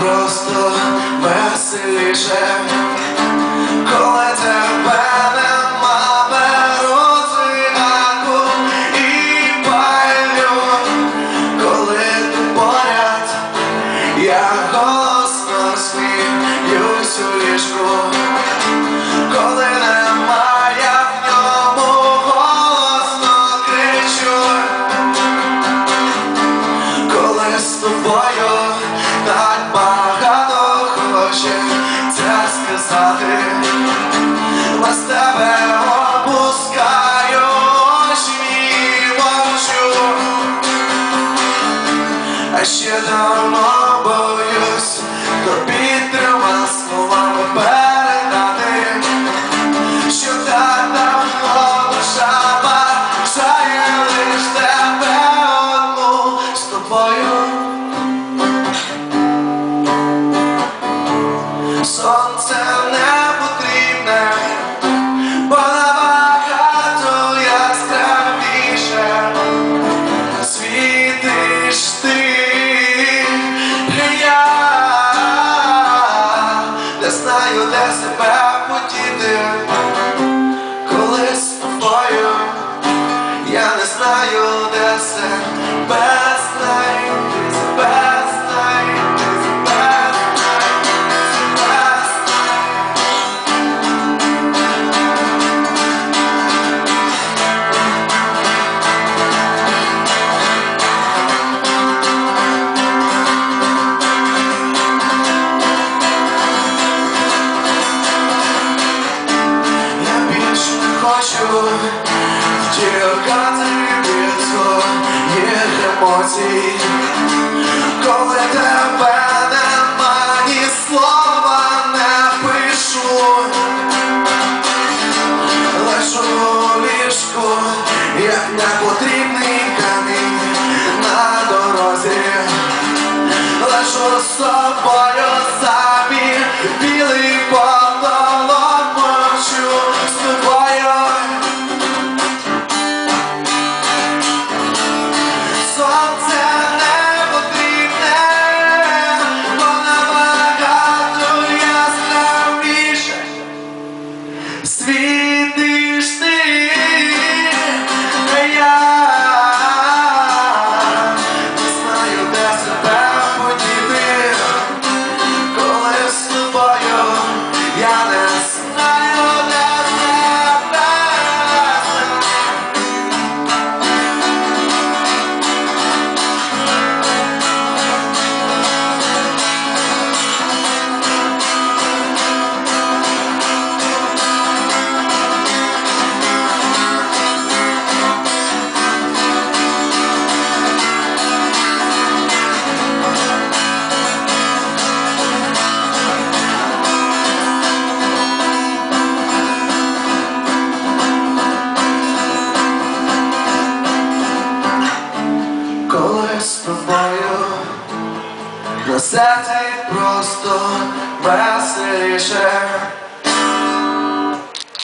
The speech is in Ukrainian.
просто веселіше, коли тебе нема, беру цигарку і палю, коли ти поряд, я голосно сміюсь у ліжку, коли sound now. хочу втікати від своїх емоцій, коли тебе нема, ні слова не пишу, лежу ліжку, як непотрібний камінь на дорозі, лежу з собою. Усе це просто веселіше.